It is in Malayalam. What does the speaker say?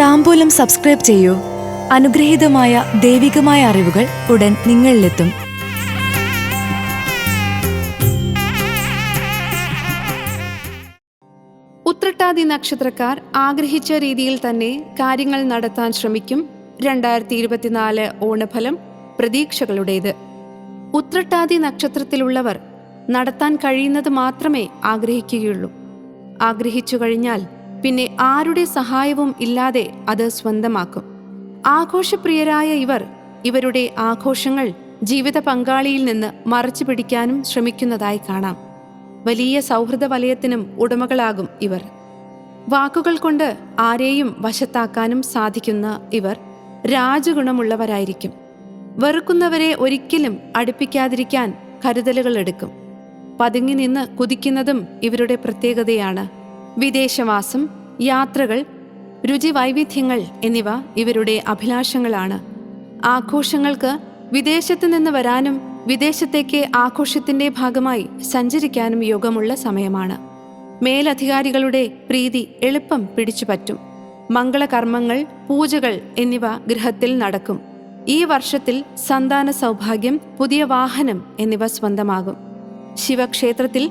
താമ്പൂലം സബ്സ്ക്രൈബ് ചെയ്യൂ. അനുഗ്രഹീതമായ ദൈവികമായ അറിവുകൾ ഉടൻ നിങ്ങളിലെത്തും. ഉത്രട്ടാതി നക്ഷത്രക്കാർ ആഗ്രഹിച്ച രീതിയിൽ തന്നെ കാര്യങ്ങൾ നടത്താൻ ശ്രമിക്കും. രണ്ടായിരത്തി ഇരുപത്തിനാല് ഓണഫലം പ്രതീക്ഷകളുടേത്. ഉത്രട്ടാതി നക്ഷത്രത്തിലുള്ളവർ നടത്താൻ കഴിയുന്നത് മാത്രമേ ആഗ്രഹിക്കുകയുള്ളൂ. ആഗ്രഹിച്ചു കഴിഞ്ഞാൽ പിന്നെ ആരുടെ സഹായവും ഇല്ലാതെ അത് സ്വന്തമാക്കും. ആഘോഷപ്രിയരായ ഇവർ ഇവരുടെ ആഘോഷങ്ങൾ ജീവിത പങ്കാളിയിൽ നിന്ന് മറച്ചു പിടിക്കാനും ശ്രമിക്കുന്നതായി കാണാം. വലിയ സൗഹൃദ വലയത്തിനും ഉടമകളാകും ഇവർ. വാക്കുകൾ കൊണ്ട് ആരെയും വശത്താക്കാനും സാധിക്കുന്ന ഇവർ രാജഗുണമുള്ളവരായിരിക്കും. വെറുക്കുന്നവരെ ഒരിക്കലും അടുപ്പിക്കാതിരിക്കാൻ കരുതലുകൾ എടുക്കും. പതുങ്ങി നിന്ന് കുതിക്കുന്നതും ഇവരുടെ പ്രത്യേകതയാണ്. വിദേശവാസം യാത്രകൾ രുചി വൈവിധ്യങ്ങൾ എന്നിവ ഇവരുടെ അഭിലാഷങ്ങളാണ്. ആഘോഷങ്ങൾക്ക് വിദേശത്ത് നിന്ന് വരാനും വിദേശത്തേക്ക് ആഘോഷത്തിന്റെ ഭാഗമായി സഞ്ചരിക്കാനും യോഗമുള്ള സമയമാണ്. മേലധികാരികളുടെ പ്രീതി എളുപ്പം പിടിച്ചുപറ്റും മംഗളകർമ്മങ്ങൾ പൂജകൾ എന്നിവ ഗൃഹത്തിൽ നടക്കും. ഈ വർഷത്തിൽ സന്താന സൗഭാഗ്യം പുതിയ വാഹനം എന്നിവ സ്വന്തമാകും. ശിവക്ഷേത്രത്തിൽ